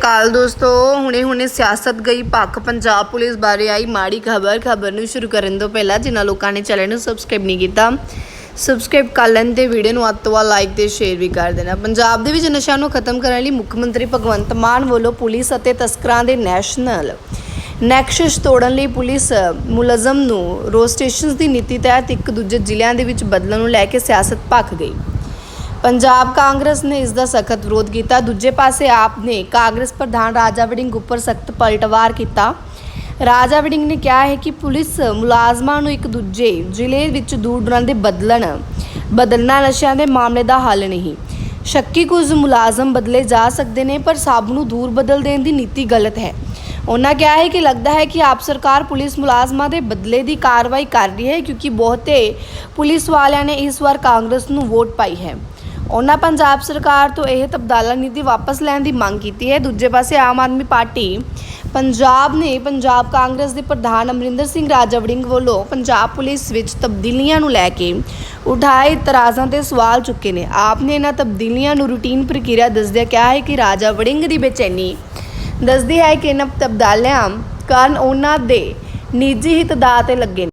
ਕਾਲ ਦੋਸਤੋ, ਹੁਣੇ ਹੁਣੇ ਸਿਆਸਤ ਗਈ, ਪੱਖ ਪੰਜਾਬ ਪੁਲਿਸ ਬਾਰੇ ਆਈ ਮਾੜੀ ਖਬਰ। ਖਬਰ ਨੂੰ ਸ਼ੁਰੂ ਕਰਨ ਤੋਂ ਪਹਿਲਾਂ ਜਿਨ੍ਹਾਂ ਲੋਕਾਂ ਨੇ ਚੈਨਲ ਨੂੰ ਸਬਸਕ੍ਰਾਈਬ ਨਹੀਂ ਕੀਤਾ ਸਬਸਕ੍ਰਾਈਬ ਕਰ ਲੈਣ ਤੇ ਵੀਡੀਓ ਨੂੰ ਅੱਤ ਤੋਂ ਵੱਧ ਲਾਈਕ ਤੇ ਸ਼ੇਅਰ ਵੀ ਕਰ ਦੇਣਾ। ਪੰਜਾਬ ਦੇ ਵਿੱਚ ਨਸ਼ਾ ਨੂੰ ਖਤਮ ਕਰਨ ਲਈ ਮੁੱਖ ਮੰਤਰੀ ਭਗਵੰਤ ਮਾਨ ਵੱਲੋਂ ਪੁਲਿਸ ਅਤੇ ਤਸਕਰਾਂ ਦੇ ਨੈਸ਼ਨਲ ਨੈਕਸਸ ਤੋੜਨ ਲਈ ਪੁਲਿਸ ਮੁਲਜ਼ਮ ਨੂੰ ਰੋਸਟੇਸ਼ਨਸ ਦੀ ਨੀਤੀ ਤਹਿਤ ਇੱਕ ਦੂਜੇ ਜ਼ਿਲ੍ਹਿਆਂ ਦੇ ਵਿੱਚ ਬਦਲਣ ਨੂੰ ਲੈ ਕੇ ਸਿਆਸਤ ਭਖ ਗਈ। ਪੰਜਾਬ ਕਾਂਗਰਸ ਨੇ ਇਸ ਦਾ ਸਖਤ ਵਿਰੋਧ ਕੀਤਾ। ਦੂਜੇ ਪਾਸੇ ਆਪ ਨੇ ਕਾਂਗਰਸ ਪ੍ਰਧਾਨ ਰਾਜਾ ਵੜਿੰਗ ਉੱਪਰ ਸਖਤ ਪਲਟਵਾਰ ਕੀਤਾ। ਰਾਜਾ ਵੜਿੰਗ ਨੇ ਕਿਹਾ ਹੈ ਕਿ ਪੁਲਿਸ ਮੁਲਾਜ਼ਮਾਂ ਨੂੰ ਇੱਕ ਦੂਜੇ ਜ਼ਿਲ੍ਹੇ ਵਿੱਚ ਦੂਰ ਦੂਰਾਂ ਦੇ ਬਦਲਣ, ਬਦਲਣਾ ਨਸ਼ਿਆਂ ਦੇ ਮਾਮਲੇ ਦਾ ਹੱਲ ਨਹੀਂ। ਸ਼ੱਕੀ ਕੁਝ ਮੁਲਾਜ਼ਮ ਬਦਲੇ ਜਾ ਸਕਦੇ ਨੇ, ਪਰ ਸਭ ਨੂੰ ਦੂਰ ਬਦਲ ਦੇਣ ਦੀ ਨੀਤੀ ਗਲਤ ਹੈ। ਉਹਨਾਂ ਕਿਹਾ ਹੈ ਕਿ ਲੱਗਦਾ ਹੈ ਕਿ ਆਪ ਸਰਕਾਰ ਪੁਲਿਸ ਮੁਲਾਜ਼ਮਾਂ ਦੇ ਬਦਲੇ ਦੀ ਕਾਰਵਾਈ ਕਰ ਰਹੀ ਹੈ, ਕਿਉਂਕਿ ਬਹੁਤੇ ਪੁਲਿਸ ਵਾਲਿਆਂ ਨੇ ਇਸ ਵਾਰ ਕਾਂਗਰਸ ਨੂੰ ਵੋਟ ਪਾਈ ਹੈ। ਉਹਨਾਂ ਪੰਜਾਬ ਸਰਕਾਰ ਤੋਂ ਇਹ ਤਬਦਾਲਾ ਨੀਤੀ ਵਾਪਸ ਲੈਣ ਦੀ ਮੰਗ ਕੀਤੀ ਹੈ। ਦੂਜੇ ਪਾਸੇ ਆਮ ਆਦਮੀ ਪਾਰਟੀ ਪੰਜਾਬ ਨੇ ਪੰਜਾਬ ਕਾਂਗਰਸ ਦੇ ਪ੍ਰਧਾਨ ਅਮਰਿੰਦਰ ਸਿੰਘ ਰਾਜਾ ਵੜਿੰਗ ਵੱਲੋਂ ਪੰਜਾਬ ਪੁਲਿਸ ਵਿੱਚ ਤਬਦੀਲੀਆਂ ਨੂੰ ਲੈ ਕੇ ਉਠਾਏ ਇਤਰਾਜ਼ਾਂ ਤੇ ਸਵਾਲ ਚੁੱਕੇ ਨੇ। ਆਪ ਨੇ ਇਹਨਾਂ ਤਬਦੀਲੀਆਂ ਨੂੰ ਰੂਟੀਨ ਪ੍ਰਕਿਰਿਆ ਦੱਸਦਿਆਂ ਕਿਹਾ ਹੈ ਕਿ ਰਾਜਾ ਵੜਿੰਗ ਦੀ ਬੇਚੈਨੀ ਦੱਸਦੀ ਹੈ ਕਿ ਇਹਨਾਂ ਤਬਦਾਲਿਆਂ ਕਾਰਨ ਉਹਨਾਂ ਦੇ ਨਿੱਜੀ ਹਿੱਤ ਦਾ ਤੇ ਲੱਗੇ ਨੇ।